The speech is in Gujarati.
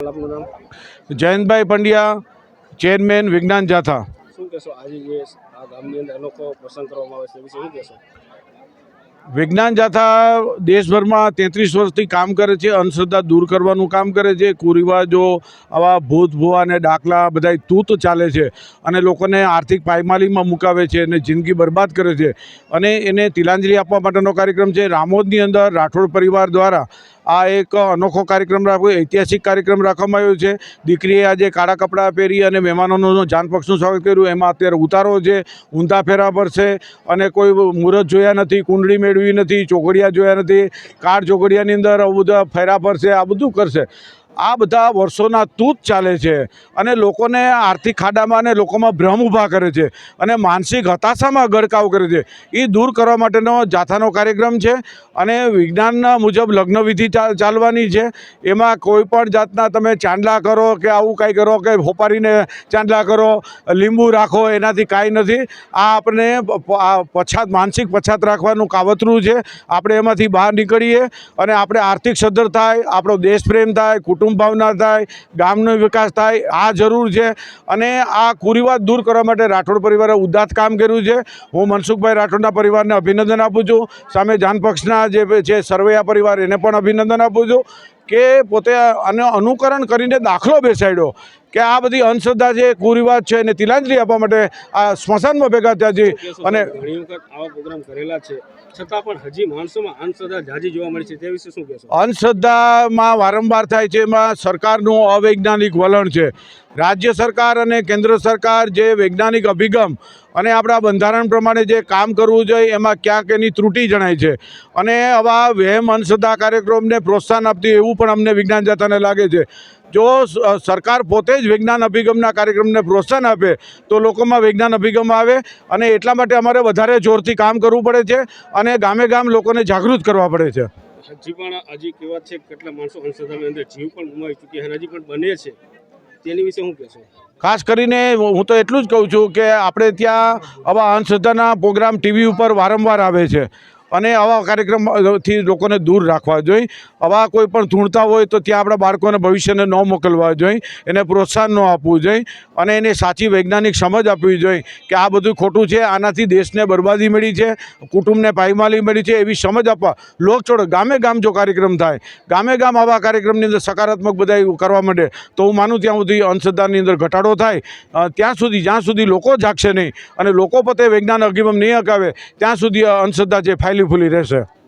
જયંતભાઈ પંડ્યા ચેરમેન વિજ્ઞાન જાથા. વિજ્ઞાન જાથા દેશભરમાં તેત્રીસ વર્ષથી કામ કરે છે અંધશ્રદ્ધા દૂર કરવાનું કામ કરે છે કુરિવાજો આવા ભૂત ભૂવા અને ડાકલા બધા તૂત ચાલે છે અને લોકોને આર્થિક પાયમાલીમાં મુકાવે છે અને જિંદગી બરબાદ કરે છે. અને એને તિલાંજલિ આપવા માટેનો કાર્યક્રમ છે. રામોદની અંદર રાઠોડ પરિવાર દ્વારા આ એક અનોખો કાર્યક્રમ રાખ્યો ઐતિહાસિક કાર્યક્રમ રાખવામાં આવ્યો છે. દીકરીએ આજે કાળા કપડાં પહેરી અને મહેમાનોનું જાનપક્ષનું સ્વાગત કર્યું, એમાં અત્યારે ઉતારો છે, ઊંધા ફેરા ભરશે અને કોઈ મુહૂર્ત જોયા નથી, કુંડળી મેળવી નથી, ચોઘડિયા જોયા નથી કાળ ચોઘડિયાની અંદર બધા ફેરા ભરશે આ બધું કરશે. આ બધા વર્ષોના તૂત ચાલે છે અને લોકોને આર્થિક ખાડામાં અને લોકોમાં ભ્રમ ઊભા કરે છે અને માનસિક હતાશામાં ગડકાવ કરે છે. એ દૂર કરવા માટેનો જાથાનો કાર્યક્રમ છે અને વિજ્ઞાનના મુજબ લગ્નવિધિ ચાલવાની છે. એમાં કોઈ પણ જાતના તમે ચાંદલા કરો કે આવું કાંઈ કરો કે હોપારીને ચાંદલા કરો, લીંબુ રાખો, એનાથી કાંઈ નથી. આ આપણે પછાત, માનસિક પછાત રાખવાનું કાવતરું છે. આપણે એમાંથી બહાર નીકળીએ અને આપણે આર્થિક સદ્ધર થાય, આપણો દેશ પ્રેમ થાય કુટુંબ ભાવના થાય, ગામનો વિકાસ થાય, આ જરૂર છે. અને આ કુરિવાજ દૂર કરવા માટે રાઠોડ પરિવારે ઉદાત્ત કામ કર્યું છે. હું મનસુખભાઈ રાઠોડના પરિવારને અભિનંદન આપું છું. સામે જાનપક્ષના જે છે સરવૈયા પરિવાર, એને પણ અભિનંદન આપું છું કે પોતે આને અનુકરણ કરીને દાખલો બેસાડ્યો. કે આ બધી અંધશ્રદ્ધા છે કુરિવાજ છે એને તિલાંજલિ આપવા માટે આ સ્મશાનમાં ભેગા થયા છે. અને ઘણી વખત આવા પ્રોગ્રામ કરેલા છે. છતાં પણ હજી માણસોમાં અંધશ્રદ્ધા જાજી જોવા મળે છે. તે વિશે શું કહેશો? અંધશ્રદ્ધામાં વારંવાર થાય છે એમાં સરકારનું અવૈજ્ઞાનિક વલણ છે. રાજ્ય સરકાર અને કેન્દ્ર સરકાર જે વૈજ્ઞાનિક અભિગમ અને આપણા બંધારણ પ્રમાણે જે કામ કરવું જોઈએ, એમાં ક્યાંક એની ત્રુટિ જણાય છે. અને આવા વહેમ અંશતા કાર્યક્રમને પ્રોત્સાહન આપતી એવું પણ અમને વિજ્ઞાન જાતાને લાગે છે. જો સરકાર પોતે જ વિજ્ઞાન અભિગમના કાર્યક્રમને પ્રોત્સાહન આપે, તો લોકોમાં વિજ્ઞાન અભિગમ આવે અને એટલા માટે અમારે વધારે જોરથી કામ કરવું પડે છે અને ગામે ગામ લોકોને જાગૃત કરવા પડે છે. હજી પણ, હજી કેવા છે કેટલા માણસો અંધશ્રદ્ધાની જીવ પણ ગુમાવી ચૂક્યા હજી પણ બને છે. તેની વિશે શું કહેશો? ખાસ કરીને હું તો એટલું જ કહું છું કે આપણે ત્યાં આવા અંધશ્રદ્ધાના પ્રોગ્રામ ટીવી ઉપર વારંવાર આવે છે. અને આવા કાર્યક્રમથી લોકોને દૂર રાખવા જોઈએ. આવા કોઈ પણ ધૂણતા હોય તો ત્યાં આપણા બાળકોને ભવિષ્યને ન મોકલવા જોઈએ. એને પ્રોત્સાહન ન આપવું જોઈએ. અને એને સાચી વૈજ્ઞાનિક સમજ આપવી જોઈએ કે આ બધું ખોટું છે, આનાથી દેશને બરબાદી મળી છે, કુટુંબને પાયમાલી મળી છે, એવી સમજ આપવા. લોકચોડ ગામે ગામ જો કાર્યક્રમ થાય, ગામે ગામ આવા કાર્યક્રમની અંદર સકારાત્મક બધા કરવા માંડે, તો હું માનું ત્યાં સુધી અંધશ્રદ્ધાની અંદર ઘટાડો થાય. ત્યાં સુધી, જ્યાં સુધી લોકો જાગશે નહીં અને લોકો પોતે વૈજ્ઞાન અભિગમ નહીં અકાવે ત્યાં સુધી અંધશ્રદ્ધા છે ફાયલી ફૂલી રહેશે.